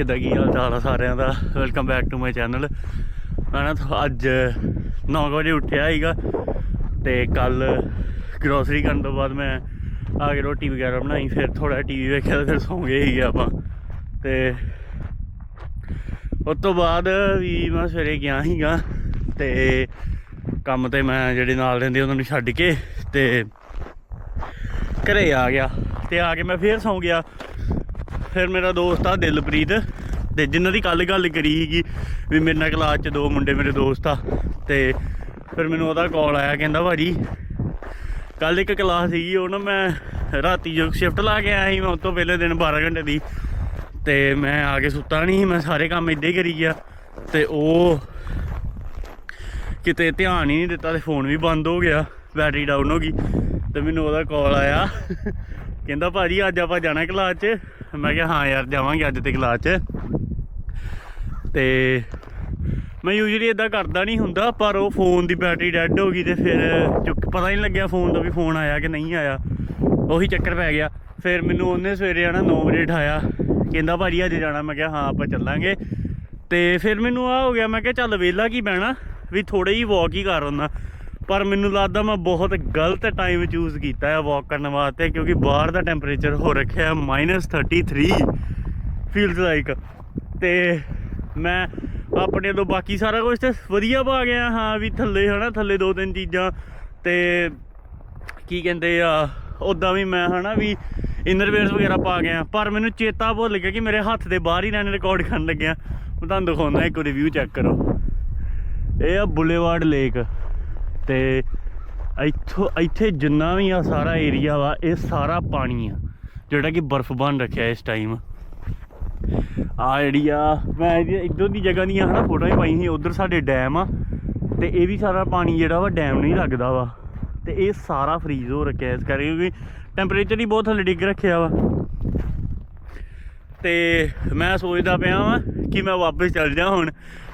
ਕਿੱਦਾਂ ਕੀ ਹਾਲ ਚਾਲ ਆ ਸਾਰਿਆਂ ਦਾ? Welcome back to my channel ਮੈਂ ਨਾ ਥੋ- ਅੱਜ 9 ਵਜੇ ਉੱਠਿਆ ਸੀਗਾ ਤੇ ਕੱਲ ਗਰੋਸਰੀ ਕਰਨ ਤੋਂ ਬਾਅਦ ਮੈਂ ਆ ਕੇ ਰੋਟੀ ਵਗੈਰਾ ਬਣਾਈ, ਫਿਰ ਥੋੜਾ ਟੀਵੀ ਵੇਖਿਆ ਤੇ ਫਿਰ ਸੌਂ ਗਏ ਸੀਗੇ ਆਪਾਂ। ਤੇ ਉਸ ਤੋਂ ਬਾਅਦ ਵੀ ਮੈਂ ਸਵੇਰੇ ਗਿਆ ਸੀਗਾ ਤੇ ਕੰਮ ਤੇ ਮੈਂ ਜਿਹੜੇ ਨਾਲ ਰਹਿੰਦੇ ਉਹਨਾਂ ਨੂੰ ਛੱਡ ਕੇ ਤੇ ਘਰੇ ਆ ਗਿਆ। ਤੇ ਆ ਕੇ ਮੈਂ ਫੇਰ ਸੌਂ ਗਿਆ। ਫਿਰ ਮੇਰਾ ਦੋਸਤ ਆ ਦਿਲਪ੍ਰੀਤ ਤੇ ਜਿਨ੍ਹਾਂ ਦੀ ਕੱਲ ਗੱਲ ਕਰੀ ਸੀਗੀ ਵੀ ਮੇਰੇ ਨਾਲ ਕਲਾਸ 'ਚ ਦੋ ਮੁੰਡੇ ਮੇਰੇ ਦੋਸਤ ਆ ਤੇ ਫਿਰ ਮੈਨੂੰ ਉਹਦਾ ਕਾਲ ਆਇਆ ਕਹਿੰਦਾ ਭਾਜੀ ਕੱਲ ਇੱਕ ਕਲਾਸ ਸੀਗੀ, ਉਹ ਨਾ ਮੈਂ ਰਾਤੀ ਜੋ ਸ਼ਿਫਟ ਲਾ ਕੇ ਆਇਆ ਸੀ, ਮੈਂ ਉਸ ਤੋਂ ਪਹਿਲੇ ਦਿਨ 12 ਘੰਟੇ ਦੀ ਤੇ ਮੈਂ ਆ ਕੇ ਸੁੱਤਾ ਨਹੀਂ ਸੀ, ਮੈਂ ਸਾਰੇ ਕੰਮ ਇੱਦਾਂ ਹੀ ਕਰੀ ਗਿਆ ਤੇ ਉਹ ਕਿਤੇ ਧਿਆਨ ਹੀ ਨਹੀਂ ਦਿੱਤਾ ਤੇ ਫੋਨ ਵੀ ਬੰਦ ਹੋ ਗਿਆ। ਬੈਟਰੀ ਡਾਊਨ ਹੋ ਗਈ ਤੇ ਮੈਨੂੰ ਉਹਦਾ ਕਾਲ ਆਇਆ। ਕਹਿੰਦਾ ਭਾਜੀ, ਅੱਜ ਆਪਾਂ ਜਾਣਾ ਕਲਾਸ 'ਚ। ਮੈਂ ਕਿਹਾ, ਹਾਂ ਯਾਰ, ਜਾਵਾਂਗੇ ਅੱਜ ਤੇ ਕਲਾਸ 'ਚ। ਤੇ ਮੈਂ ਯੂਜੂਲੀ ਇਦਾਂ ਕਰਦਾ ਨਹੀਂ ਹੁੰਦਾ, ਪਰ ਉਹ ਫੋਨ ਦੀ ਬੈਟਰੀ ਡੈੱਡ ਹੋ ਗਈ ਤੇ ਫਿਰ ਚੁੱਕ ਪਤਾ ਹੀ ਨਹੀਂ ਲੱਗਿਆ ਫੋਨ ਦਾ ਵੀ ਫੋਨ ਆਇਆ ਕਿ ਨਹੀਂ ਆਇਆ। ਉਹੀ ਚੱਕਰ ਪੈ ਗਿਆ। ਫਿਰ ਮੈਨੂੰ ਉਹਨੇ ਸਵੇਰੇ ਆਣਾ 9 ਵਜੇ ਉਠਾਇਆ। ਕਹਿੰਦਾ ਭਾਜੀ, ਅੱਜ ਜਾਣਾ। ਮੈਂ ਕਿਹਾ, ਹਾਂ, ਆਪਾਂ ਚੱਲਾਂਗੇ। ਤੇ ਫਿਰ ਮੈਨੂੰ ਆ ਹੋ ਗਿਆ। ਮੈਂ ਕਿਹਾ, ਚੱਲ ਵੇਲਾ ਕੀ ਬਹਿਣਾ? ਵੀ ਥੋੜੇ ਹੀ ਵਾਕ ਹੀ ਕਰ ਆਉਂਦਾ। ਪਰ ਮੈਨੂੰ ਲੱਗਦਾ ਮੈਂ ਬਹੁਤ ਗਲਤ ਟਾਈਮ ਚੂਜ਼ ਕੀਤਾ ਹੈ ਵਾਕ ਕਰਨ ਵਾਸਤੇ, ਕਿਉਂਕਿ ਬਾਹਰ ਦਾ ਟੈਂਪਰੇਚਰ ਹੋ ਰੱਖਿਆ ਹੈ -33 ਫੀਲਸ ਲਾਈਕ ਤੇ ਮੈਂ ਆਪਣੇ ਤੋਂ ਬਾਕੀ ਸਾਰਾ ਕੁਝ ਤੇ ਵਧੀਆ ਪਾ ਗਿਆ ਹਾਂ ਵੀ ਥੱਲੇ ਹਨਾ, ਥੱਲੇ ਦੋ ਤਿੰਨ ਚੀਜ਼ਾਂ। ਤੇ ਕੀ ਕਹਿੰਦੇ ਆ ਉਦਾਂ ਵੀ ਮੈਂ ਹਨਾ ਵੀ ਇਨਰਵੇਅਰਸ ਵਗੈਰਾ ਪਾ ਗਿਆ ਪਰ ਮੈਨੂੰ ਚੇਤਾ ਭੁੱਲ ਗਿਆ ਕਿ ਮੇਰੇ ਹੱਥ ਦੇ ਬਾਹਰ ਹੀ ਰਹਿਣ ਰਿਕਾਰਡ ਕਰਨ ਲੱਗਿਆ। ਮੈਂ ਤੁਹਾਨੂੰ ਦਿਖਾਉਂਦਾ, ਇੱਕ ਰਿਵਿਊ ਚੈੱਕ ਕਰੋ। ਇਹ ਆ ਬੁਲੇਵਾਰਡ ਲੇਕ। ਤੇ ਇੱਥੋਂ, ਇੱਥੇ ਜਿੰਨਾ ਵੀ ਆ ਸਾਰਾ ਏਰੀਆ ਵਾ, ਇਹ ਸਾਰਾ ਪਾਣੀ ਆ, ਜਿਹੜਾ ਕਿ ਬਰਫ਼ ਬਣ ਰੱਖਿਆ ਇਸ ਟਾਈਮ ਆ ਜਿਹੜੀ ਆ, ਮੈਂ ਇਹਦੀ ਇੱਧਰ ਦੀ ਜਗ੍ਹਾ ਦੀਆਂ ਹਨਾ ਫੋਟੋਆਂ ਹੀ ਪਾਈ ਸੀ, ਉਧਰ ਸਾਡੇ ਡੈਮ ਆ, ਤੇ ਇਹ ਵੀ ਸਾਰਾ ਪਾਣੀ ਜਿਹੜਾ ਵਾ ਡੈਮ ਨਹੀਂ ਲੱਗਦਾ ਵਾ। ਤੇ ਇਹ ਸਾਰਾ ਫਰੀਜ਼ ਹੋ ਰੱਖਿਆ ਇਸ ਕਰਕੇ, ਕਿਉਂਕਿ ਟੈਂਪਰੇਚਰ ਹੀ ਬਹੁਤ ਥੱਲੇ ਡਿੱਗ ਰੱਖਿਆ ਵਾ। ਤੇ ਮੈਂ ਸੋਚਦਾ ਪਿਆ ਵਾਂ ਕਿ ਮੈਂ ਵਾਪਸ ਚੱਲ ਜਾ ਹੁਣ,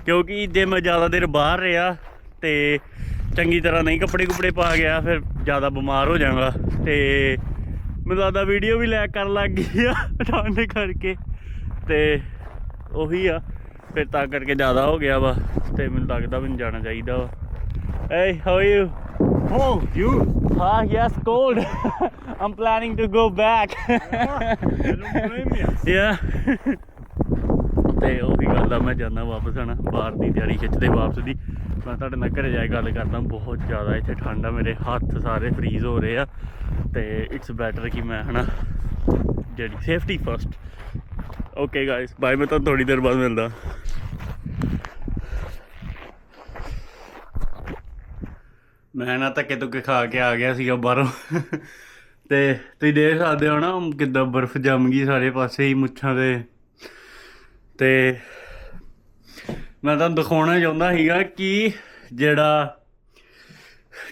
ਕਿਉਂਕਿ ਜੇ ਮੈਂ ਜ਼ਿਆਦਾ ਦੇਰ ਬਾਹਰ ਰਿਹਾ, ਤੇ ਚੰਗੀ ਤਰ੍ਹਾਂ ਨਹੀਂ ਕੱਪੜੇ ਕੁਪੜੇ ਪਾ ਗਿਆ ਫਿਰ ਜ਼ਿਆਦਾ ਬਿਮਾਰ ਹੋ ਜਾਵਾਂਗਾ ਤੇ ਮੈਨੂੰ ਲੱਗਦਾ ਵੀਡੀਓ ਵੀ ਲੈਕ ਕਰਨ ਲੱਗ ਗਈ ਆ ਠੰਡ ਕਰਕੇ ਤੇ ਉਹੀ ਆ ਫਿਰ ਤਾਂ ਕਰਕੇ ਜ਼ਿਆਦਾ ਹੋ ਗਿਆ ਵਾ ਤੇ ਮੈਨੂੰ ਲੱਗਦਾ ਮੈਨੂੰ ਜਾਣਾ ਚਾਹੀਦਾ ਵਾ Hey, how are you? Oh, you? Ah, yes, cold. I'm planning to go back. Yeah. ਤੇ ਉਹੀ ਗੱਲ ਆ ਮੈਂ ਜਾਂਦਾ ਵਾਪਸ ਆਣਾ ਬਾਹਰ ਦੀ ਤਿਆਰੀ ਖਿੱਚਦੇ ਵਾਪਸ ਦੀ ਮੈਂ ਤੁਹਾਡੇ ਨਾਲ ਘਰੇ ਜਾ ਕੇ ਗੱਲ ਕਰਦਾ, ਬਹੁਤ ਜ਼ਿਆਦਾ ਇੱਥੇ ਠੰਡ ਆ ਮੇਰੇ ਹੱਥ ਸਾਰੇ ਫ੍ਰੀਜ਼ ਹੋ ਰਹੇ ਆ ਤੇ ਇਟਸ ਬੈਟਰ ਕਿ ਮੈਂ ਹਨਾ ਜਿਹੜੀ safety first okay guys bye ਮੈਂ ਤੁਹਾਨੂੰ ਥੋੜੀ ਦੇਰ ਬਾਅਦ ਮਿਲਦਾ। ਮੈਂ ਨਾ ਧੱਕੇ ਧੁੱਕੇ ਖਾ ਕੇ ਆ ਗਿਆ ਸੀਗਾ ਬਾਹਰੋਂ। ਤੇ ਤੁਸੀਂ ਦੇਖ ਸਕਦੇ ਹੋ ਨਾ, ਕਿੱਦਾਂ ਬਰਫ਼ ਜੰਮ ਗਈ ਸਾਰੇ ਪਾਸੇ ਹੀ ਮੁੱਛਾਂ ਦੇ। ਤੇ ਮੈਂ ਤੁਹਾਨੂੰ ਦਿਖਾਉਣਾ ਚਾਹੁੰਦਾ ਸੀਗਾ ਕਿ ਜਿਹੜਾ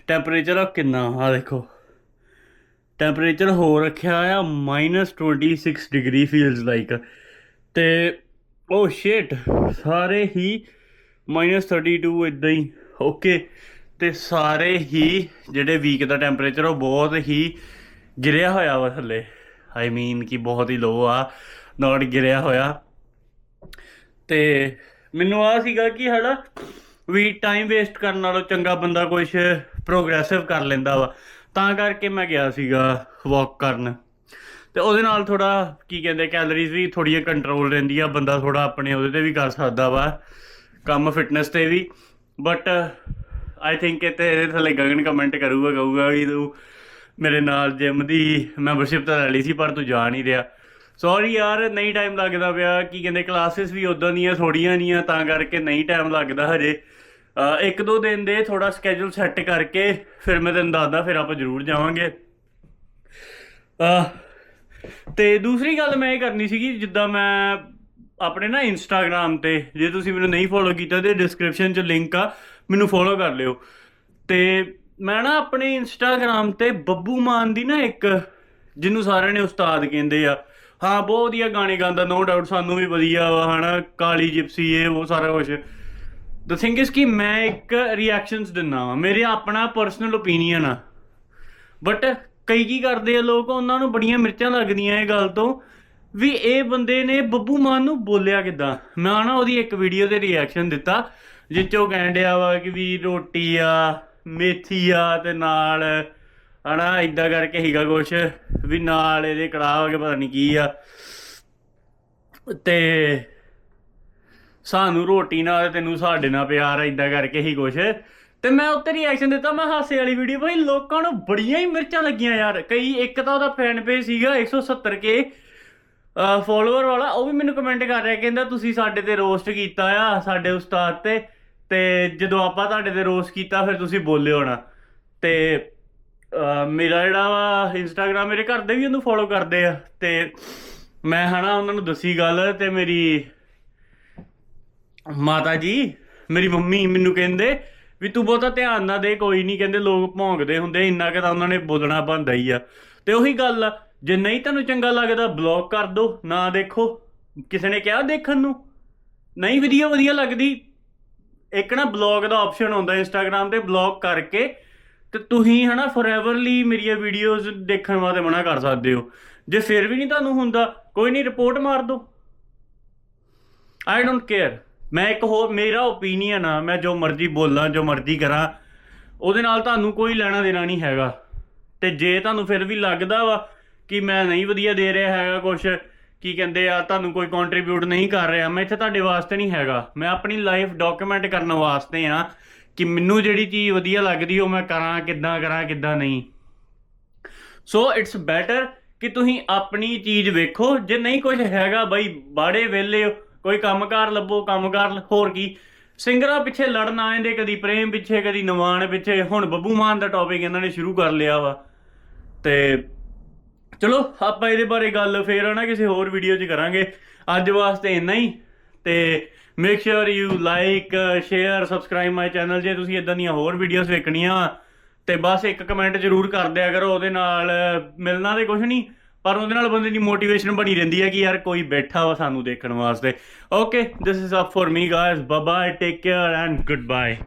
ਟੈਂਪਰੇਚਰ ਆ ਕਿੰਨਾ ਆ ਦੇਖੋ। ਟੈਂਪਰੇਚਰ ਹੋ ਰੱਖਿਆ ਆ -26 ਡਿਗਰੀ ਫੀਲਸ ਲਾਈਕ ਤੇ oh ਓ ਸ਼ਿਟ ਸਾਰੇ ਹੀ -32 ਇਦਾਂ ਹੀ। ਓਕੇ ਤੇ ਸਾਰੇ ਹੀ ਜਿਹੜੇ ਵੀਕ ਦਾ ਟੈਂਪਰੇਚਰ ਉਹ ਬਹੁਤ ਹੀ ਗਿਰਿਆ ਹੋਇਆ ਵਾ ਥੱਲੇ। ਆਈ ਮੀਨ ਕਿ ਬਹੁਤ ਹੀ ਲੋ ਆ ਨਾਟ ਗਿਰਿਆ ਹੋਇਆ। ਤੇ ਮੈਨੂੰ ਆ ਸੀਗਾ ਕਿ ਹੜਾ ਵੀ ਟਾਈਮ ਵੇਸਟ ਕਰਨ ਨਾਲੋਂ ਚੰਗਾ ਬੰਦਾ ਕੁਝ ਪ੍ਰੋਗਰੈਸਿਵ ਕਰ ਲੈਂਦਾ ਵਾ। ਤਾਂ ਕਰਕੇ ਮੈਂ ਗਿਆ ਸੀਗਾ ਵਾਕ ਕਰਨ। ਤੇ ਉਹਦੇ ਨਾਲ ਥੋੜਾ ਕੀ ਕਹਿੰਦੇ ਕੈਲਰੀਜ਼ ਵੀ ਥੋੜੀਆਂ ਕੰਟਰੋਲ ਰਹਿੰਦੀ ਆ ਬੰਦਾ ਥੋੜਾ ਆਪਣੇ ਉਹਦੇ ਤੇ ਵੀ ਕਰ ਸਕਦਾ ਵਾ, ਕੰਮ ਫਿਟਨੈਸ ਤੇ ਵੀ। ਬਟ ਆਈ ਥਿੰਕ ਕਿ ਤੇ ਇਹਦੇ ਥੱਲੇ ਗਗਨ ਕਮੈਂਟ ਕਰੂਗਾ, ਕਹੂਗਾ ਵੀ ਤੂੰ ਮੇਰੇ ਨਾਲ ਜਿਮ ਦੀ ਮੈਂਬਰਸ਼ਿਪ ਤਾਂ ਲੈ ਲਈ ਸੀ, ਪਰ ਤੂੰ ਜਾ ਨਹੀਂ ਰਿਹਾ। ਸੌਰੀ ਯਾਰ, ਨਹੀਂ ਟਾਈਮ ਲੱਗਦਾ ਪਿਆ। ਕੀ ਕਹਿੰਦੇ ਕਲਾਸਿਸ ਵੀ ਉਦਾਂ ਦੀਆਂ ਥੋੜੀਆਂ ਨਹੀਂ ਆ ਤਾਂ ਕਰਕੇ ਨਹੀਂ ਟਾਈਮ ਲੱਗਦਾ ਹਜੇ। ਇੱਕ ਦੋ ਦਿਨ ਦੇ ਥੋੜਾ ਸਕੇਜੂਲ ਸੈੱਟ ਕਰਕੇ, ਫਿਰ ਮੈਂ ਤੈਨੂੰ ਦੱਸਦਾ, ਫਿਰ ਆਪਾਂ ਜ਼ਰੂਰ ਜਾਵਾਂਗੇ। ਅਹ ਤੇ ਦੂਸਰੀ ਗੱਲ ਮੈਂ ਇਹ ਕਰਨੀ ਸੀਗੀ, ਜਿੱਦਾਂ ਮੈਂ ਆਪਣੇ ਨਾ ਇੰਸਟਾਗ੍ਰam ਤੇ, ਜੇ ਤੁਸੀਂ ਮੈਨੂੰ ਨਹੀਂ ਫੋਲੋ ਕੀਤਾ, ਤੇ ਡਿਸਕ੍ਰਿਪਸ਼ਨ 'ਚ ਲਿੰਕ ਆ, ਮੈਨੂੰ ਫੋਲੋ ਕਰ ਲਿਓ। ਤੇ ਮੈਂ ਨਾ ਆਪਣੇ ਇੰਸਟਾਗ੍ਰam ਤੇ ਬੱਬੂ ਮਾਨ ਦੀ ਨਾ ਇੱਕ, ਜਿਹਨੂੰ ਸਾਰਿਆਂ ਨੇ ਉਸਤਾਦ ਕਹਿੰਦੇ ਆ ਹਾਂ, ਬਹੁਤ ਵਧੀਆ ਗਾਣੇ ਗਾਉਂਦਾ ਨੋ ਡਾਊਟ ਸਾਨੂੰ ਵੀ ਵਧੀਆ ਵਾ, ਹਨਾ, ਕਾਲੀ ਜਿਪਸੀ ਇਹ ਉਹ ਸਾਰਾ ਕੁਝ ਦ ਥਿੰਗ ਇਜ਼ ਕਿ ਮੈਂ ਇੱਕ ਰਿਐਕਸ਼ਨਸ ਦਿੰਨਾ ਵਾ, ਮੇਰੇ ਆਪਣਾ ਪਰਸਨਲ ਓਪੀਨੀਅਨ ਆ। ਬਟ ਕਈ ਕੀ ਕਰਦੇ ਆ ਲੋਕ, ਉਹਨਾਂ ਨੂੰ ਬੜੀਆਂ ਮਿਰਚਾਂ ਲੱਗਦੀਆਂ ਇਹ ਗੱਲ ਤੋਂ, ਵੀ ਇਹ ਬੰਦੇ ਨੇ ਬੱਬੂ ਮਾਨ ਨੂੰ ਬੋਲਿਆ ਕਿਦਾਂ? ਮੈਂ ਨਾ ਉਹਦੀ ਇੱਕ ਵੀਡੀਓ ਤੇ ਰਿਐਕਸ਼ਨ ਦਿੱਤਾ ਜਿਹ 'ਚ ਉਹ ਕਹਿਣ ਡਿਆ ਵਾ ਕਿ ਵੀ ਰੋਟੀ ਆ, ਮੇਥੀ ਆ, ਤੇ ਨਾਲ ਹਨਾ ਇਦਾਂ ਕਰਕੇ ਹੀਗਾ ਕੁਛ ਵੀ ਨਾਲ ਇਹਦੇ ਕੜਾਹ ਹੋ ਕੇ ਪਤਾ ਨਹੀਂ ਕੀ ਆ। ਤੇ ਸਾਨੂੰ ਰੋਟੀ ਨਾਲ ਤੈਨੂੰ ਸਾਡੇ ਨਾਲ ਪਿਆਰ ਆ ਇਦਾਂ ਕਰਕੇ ਹੀ ਕੁਛ। ਤੇ ਮੈਂ ਉੱਤੇ ਰਿਐਕਸ਼ਨ ਦਿੱਤਾ ਮੈਂ ਹਾਸੇ ਵਾਲੀ ਵੀਡੀਓ ਭਾਈ ਲੋਕਾਂ ਨੂੰ ਬੜੀਆਂ ਹੀ ਮਿਰਚਾਂ ਲੱਗੀਆਂ ਯਾਰ। ਕਈ ਇੱਕ ਤਾਂ ਉਹਦਾ ਫੈਨ ਪੇਜ ਸੀਗਾ 170 ਕੇ ਫੋਲੋਅਰ ਵਾਲਾ ਉਹ ਵੀ ਮੈਨੂੰ ਕਮੈਂਟ ਕਰ ਰਿਹਾ ਕਹਿੰਦਾ ਤੁਸੀਂ ਸਾਡੇ ਤੇ ਰੋਸਟ ਕੀਤਾ ਆ ਸਾਡੇ ਉਸਤਾਦ ਤੇ ਤੇ ਜਦੋਂ ਆਪਾਂ ਤੁਹਾਡੇ ਤੇ ਰੋਸਟ ਕੀਤਾ ਫਿਰ ਤੁਸੀਂ ਬੋਲੇ ਹੋਣਾ ਤੇ ਅਹ, ਮੇਰਾ ਜਿਹੜਾ ਵਾ ਇੰਸਟਾਗ੍ਰam ਮੇਰੇ ਘਰ ਦੇ ਵੀ ਉਹਨੂੰ ਫੋਲੋ ਕਰਦੇ ਆ ਤੇ ਮੈਂ ਹਨਾ ਉਹਨਾਂ ਨੂੰ ਦੱਸੀ ਗੱਲ ਤੇ ਮੇਰੀ ਮਾਤਾ ਜੀ, ਮੇਰੀ ਮੰਮੀ ਮੈਨੂੰ ਕਹਿੰਦੇ ਵੀ ਤੂੰ ਬਹੁਤਾ ਧਿਆਨ ਨਾ ਦੇ, ਕੋਈ ਨਹੀਂ ਕਹਿੰਦੇ ਲੋਕ ਭੌਂਕਦੇ ਹੁੰਦੇ, ਇੰਨਾ ਕਿ ਤਾਂ ਉਹਨਾਂ ਨੇ ਬੋਲਣਾ ਬੰਦਾ ਹੀ ਆ। ਤੇ ਉਹੀ ਗੱਲ ਆ, ਜੇ ਨਹੀਂ ਤੁਹਾਨੂੰ ਚੰਗਾ ਲੱਗਦਾ ਬਲੌਕ ਕਰ ਦਿਓ ਨਾ ਦੇਖੋ। ਕਿਸੇ ਨੇ ਕਿਹਾ ਦੇਖਣ ਨੂੰ? ਨਹੀਂ ਵੀਡੀਓ ਵਧੀਆ ਲੱਗਦੀ। ਇੱਕ ਨਾ ਬਲੌਗ ਦਾ ਆਪਸ਼ਨ ਹੁੰਦਾ ਇੰਸਟਾਗ੍ਰam ਤੇ ਬਲੌਕ ਕਰਕੇ ਤੇ ਤੁਸੀਂ ਹਨਾ ਫੋਰਐਵਰਲੀ ਮੇਰੀਆਂ ਵੀਡੀਓਜ਼ ਦੇਖਣ ਵਾਸਤੇ ਮਨਾ ਕਰ ਸਕਦੇ ਹੋ। ਜੇ ਫਿਰ ਵੀ ਨਹੀਂ ਤੁਹਾਨੂੰ ਹੁੰਦਾ, ਕੋਈ ਨਹੀਂ ਰਿਪੋਰਟ ਮਾਰ ਦਿਓ। ਆਈ ਡੋਨਟ ਕੇਅਰ ਮੈਂ ਇੱਕ ਹੋ ਮੇਰਾ ਓਪੀਨੀਅਨ ਆ, ਮੈਂ ਜੋ ਮਰਜ਼ੀ ਬੋਲਾਂ, ਜੋ ਮਰਜ਼ੀ ਕਰਾਂ, ਉਹਦੇ ਨਾਲ ਤੁਹਾਨੂੰ ਕੋਈ ਲੈਣਾ ਦੇਣਾ ਨਹੀਂ ਹੈਗਾ। ਤੇ ਜੇ ਤੁਹਾਨੂੰ ਫਿਰ ਵੀ ਲੱਗਦਾ ਵਾ ਕਿ ਮੈਂ ਨਹੀਂ ਵਧੀਆ ਦੇ ਰਿਹਾ ਹੈਗਾ ਕੁਝ ਕੀ ਕਹਿੰਦੇ ਆ, ਤੁਹਾਨੂੰ ਕੋਈ ਕੰਟਰੀਬਿਊਟ ਨਹੀਂ ਕਰ ਰਿਹਾ, ਮੈਂ ਇੱਥੇ ਤੁਹਾਡੇ ਵਾਸਤੇ ਨਹੀਂ ਹੈਗਾ। ਮੈਂ ਆਪਣੀ ਲਾਈਫ ਡਾਕੂਮੈਂਟ ਕਰਨ ਵਾਸਤੇ ਆ। ਕਿ ਮੈਨੂੰ ਜਿਹੜੀ ਚੀਜ਼ ਵਧੀਆ ਲੱਗਦੀ, ਉਹ ਮੈਂ ਕਰਾਂ, ਕਿੱਦਾਂ ਕਰਾਂ, ਕਿੱਦਾਂ ਨਹੀਂ। ਸੋ ਇਟਸ ਬੈਟਰ ਕਿ ਤੁਸੀਂ ਆਪਣੀ ਚੀਜ਼ ਵੇਖੋ। ਜੇ ਨਹੀਂ ਕੁਝ ਹੈਗਾ ਬਈ ਬਾੜੇ ਵੇਲੇ ਕੋਈ ਕੰਮਕਾਰ ਲੱਭੋ, ਕੰਮਕਾਰ ਹੋਰ ਕੀ। ਸਿੰਗਰਾਂ ਪਿੱਛੇ ਲੜਨ ਆ ਜਾਂਦੇ, ਕਦੀ ਪ੍ਰੇਮ ਪਿੱਛੇ, ਕਦੀ ਨਵਾਨ ਪਿੱਛੇ। ਹੁਣ ਬੱਬੂ ਮਾਨ ਦਾ ਟੌਪਿਕ ਇਹਨਾਂ ਨੇ ਸ਼ੁਰੂ ਕਰ ਲਿਆ ਵਾ। ਤੇ ਚਲੋ, ਆਪਾਂ ਇਹਦੇ ਬਾਰੇ ਗੱਲ ਫੇਰ ਨਾ ਕਿਸੇ ਹੋਰ ਵੀਡੀਓ 'ਚ ਕਰਾਂਗੇ। ਅੱਜ ਵਾਸਤੇ ਇੰਨਾ ਹੀ। ਤੇ make sure you like share subscribe my channel ਜੇ ਤੁਸੀਂ ਇਦਾਂ ਦੀਆਂ ਹੋਰ ਵੀਡੀਓਜ਼ ਵੇਖਣੀਆਂ, ਤੇ ਬਸ ਇੱਕ ਕਮੈਂਟ ਜ਼ਰੂਰ ਕਰ ਦਿਆ ਕਰੋ ਉਹਦੇ ਨਾਲ। ਮਿਲਣਾ ਤੇ ਕੁਝ ਨਹੀਂ, ਪਰ ਉਹਦੇ ਨਾਲ ਬੰਦੇ ਦੀ ਮੋਟੀਵੇਸ਼ਨ ਬਣੀ ਰਹਿੰਦੀ ਹੈ ਕਿ ਯਾਰ ਕੋਈ ਬੈਠਾ ਵਾ ਸਾਨੂੰ ਦੇਖਣ ਵਾਸਤੇ। Okay this is up for me guys bye bye take care and good bye